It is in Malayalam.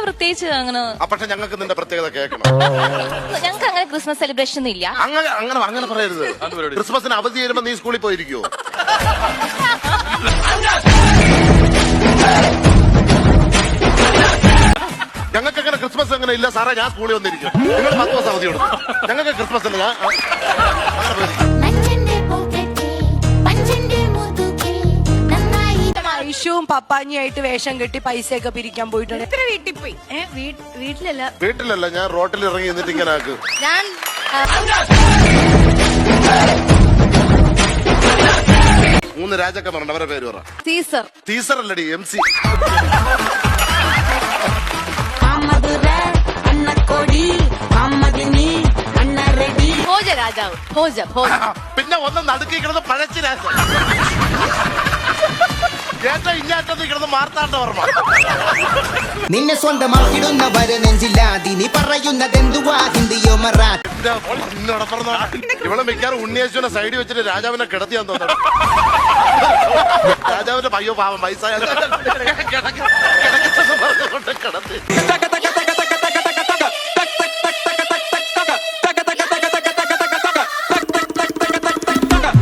അങ്ങനെ പ്രത്യേകിച്ച് അങ്ങനെ പക്ഷെ ഞങ്ങൾക്ക് നിന്റെ പ്രത്യേകത കേൾക്കണം. ഞങ്ങൾക്ക് അങ്ങനെ ക്രിസ്മസ് സെലിബ്രേഷൻ ഒന്നും ഇല്ല അങ്ങനെ അങ്ങനെ അങ്ങനെ പറയരുത്. ക്രിസ്മസിന് അവധി വരുമ്പോ നീ സ്കൂളിൽ പോയിരിക്കോ ഞങ്ങൾക്ക് അങ്ങനെ ക്രിസ്മസ് അങ്ങനെ ഇല്ല. സാറേ ഞാൻ സ്കൂളിൽ വന്നിരിക്കും നിങ്ങൾ പത്ത് ദിവസം അവധി കൊടുക്കും ഞങ്ങൾക്ക് ക്രിസ്മസ് ഇല്ല. ഞാൻ അങ്ങനെ പോയിരിക്കും. ഐഷുവും പപ്പാഞ്ഞിയായിട്ട് വേഷം കെട്ടി പൈസയൊക്കെ പിരിക്കാൻ പോയിട്ടുണ്ട്. എത്ര വീട്ടിൽ പോയി? ഏ, വീ- വീട്ടിലല്ല. വീട്ടിലല്ല ഞാൻ റോട്ടിൽ ഇറങ്ങി എന്നിട്ട് ഇങ്ങനെ ആക്ക്. ഞാൻ മൂന്ന് രാജാക്കന്മാരുണ്ട് അവരുടെ പേര് പറ. സീസർ ടീസർ അല്ലടി എം സി ഭോജ രാജാവ് ഭോജ. ഭോജ പിന്നെ ഒന്ന് നടുക്കി കിടന്ന് ഏറ്റവും ഇല്ലാറ്റത്ത് കിടന്ന് മാർത്താണ്ട ഓർമ്മ നിന്നെ സ്വന്തമാക്കിടുന്നവരെ നെഞ്ചില്ലാതി നീ പറയുന്നത് എന്തുവാ ഹിന്ദിയോ പറഞ്ഞോ. ഇവളെ മിക്കാറ് ഉണ്ണിയേശുവിനെ സൈഡിൽ വെച്ചിട്ട് രാജാവിനെ കിടത്തിയാൻ തോന്നുന്നു രാജാവിന്റെ പയ്യോ പാവം പൈസ കിടക്ക്- പറഞ്ഞുകൊണ്ട് കിടത്തി.